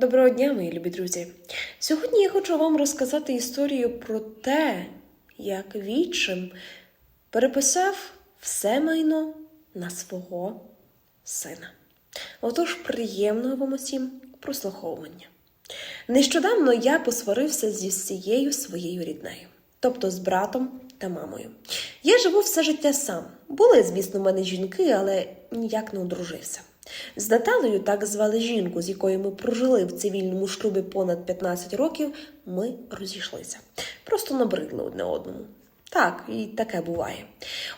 Доброго дня, мої любі друзі! Сьогодні я хочу вам розказати історію про те, як відчим переписав все майно на свого сина. Отож, приємного вам усім прослуховування. Нещодавно я посварився зі всією своєю ріднею, тобто з братом та мамою. Я живу все життя сам. Були, звісно, в мене жінки, але ніяк не одружився. З Наталею, так звали жінку, з якою ми прожили в цивільному шлюбі понад 15 років, ми розійшлися. Просто набридли одне одному. Так, і таке буває.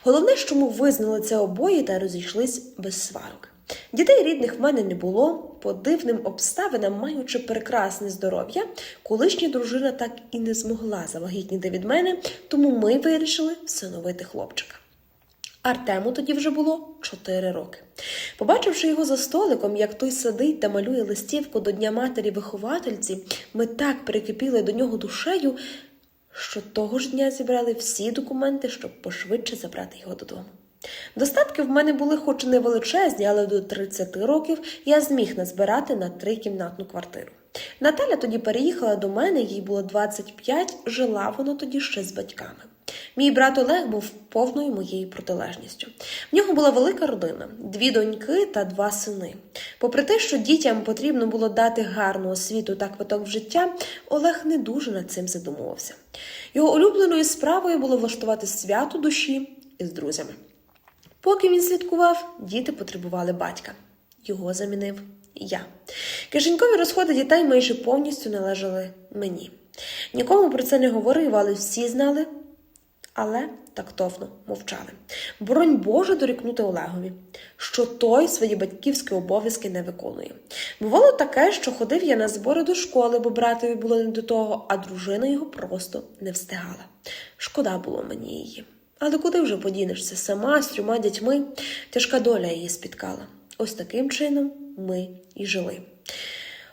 Головне, що ми визнали це обоє та розійшлись без сварок. Дітей рідних в мене не було. По дивним обставинам, маючи прекрасне здоров'я, колишня дружина так і не змогла завагітніти від мене, тому ми вирішили всиновити хлопчика. Артему тоді вже було 4 роки. Побачивши його за столиком, як той сидить та малює листівку до Дня матері виховательці, ми так прикипіли до нього душею, що того ж дня зібрали всі документи, щоб пошвидше забрати його додому. Достатки в мене були хоч не величезні, але до 30 років я зміг назбирати на трикімнатну квартиру. Наталя тоді переїхала до мене, їй було 25, жила вона тоді ще з батьками. Мій брат Олег був повною моєю протилежністю. В нього була велика родина, дві доньки та два сини. Попри те, що дітям потрібно було дати гарну освіту та квиток в життя, Олег не дуже над цим задумувався. Його улюбленою справою було влаштувати свято душі із друзями. Поки він слідкував, діти потребували батька. Його замінив я. Кишенькові розходи дітей майже повністю належали мені. Нікому про це не говорив, але всі знали, але тактовно мовчали. Боронь Боже дорікнути Олегові, що той свої батьківські обов'язки не виконує. Бувало таке, що ходив я на збори до школи, бо братові було не до того, а дружина його просто не встигала. Шкода було мені її. Але куди вже подінешся? Сама з трьома дітьми тяжка доля її спіткала. Ось таким чином ми і жили.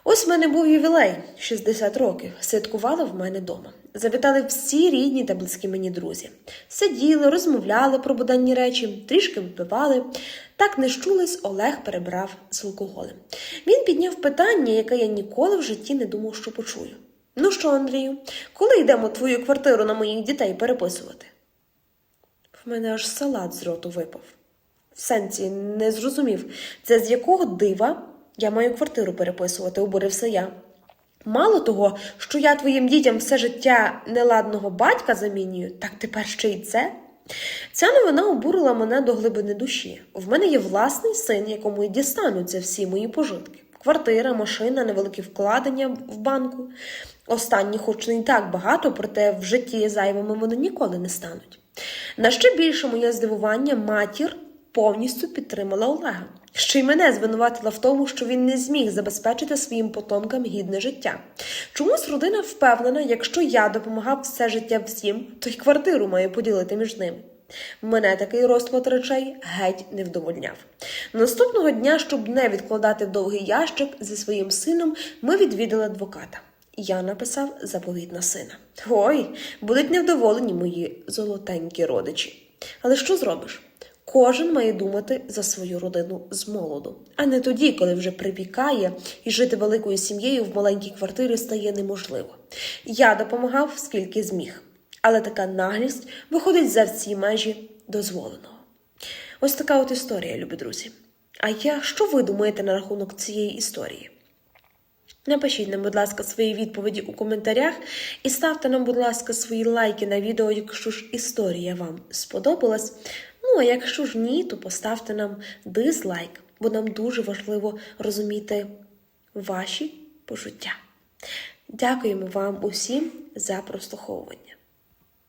Ось в мене був ювілей 60 років. Святкували в мене дома. Завітали всі рідні та близькі мені друзі. Сиділи, розмовляли про буденні речі, трішки випивали. Так не щулись, Олег перебрав з алкоголем. Він підняв питання, яке я ніколи в житті не думав, що почую. Ну що, Андрію, коли йдемо твою квартиру на моїх дітей переписувати? В мене аж салат з роту випав. В сенсі не зрозумів, це з якого дива я маю квартиру переписувати, обурився я. Мало того, що я твоїм дітям все життя неладного батька замінюю, так тепер ще й це. Ця новина обурила мене до глибини душі. В мене є власний син, якому й дістануться всі мої пожитки. Квартира, машина, невеликі вкладення в банку. Останні, хоч не так багато, проте в житті зайвими вони ніколи не стануть. На ще більше моє здивування матір повністю підтримала Олега. Ще й мене звинуватила в тому, що він не зміг забезпечити своїм потомкам гідне життя. Чомусь родина впевнена, якщо я допомагав все життя всім, то й квартиру маю поділити між ними. Мене такий розклад речей геть не вдовольняв. Наступного дня, щоб не відкладати в довгий ящик зі своїм сином, ми відвідали адвоката. Я написав заповіт на сина. Ой, будуть невдоволені мої золотенькі родичі. Але що зробиш? Кожен має думати за свою родину з молоду, а не тоді, коли вже припікає і жити великою сім'єю в маленькій квартирі стає неможливо. Я допомагав скільки зміг, але така наглість виходить за всі межі дозволеного. Ось така от історія, любі друзі. А я що ви думаєте на рахунок цієї історії? Напишіть нам, будь ласка, свої відповіді у коментарях і ставте нам, будь ласка, свої лайки на відео, якщо ж історія вам сподобалась. Ну, а якщо ж ні, то поставте нам дизлайк, бо нам дуже важливо розуміти ваші почуття. Дякуємо вам усім за прослуховування.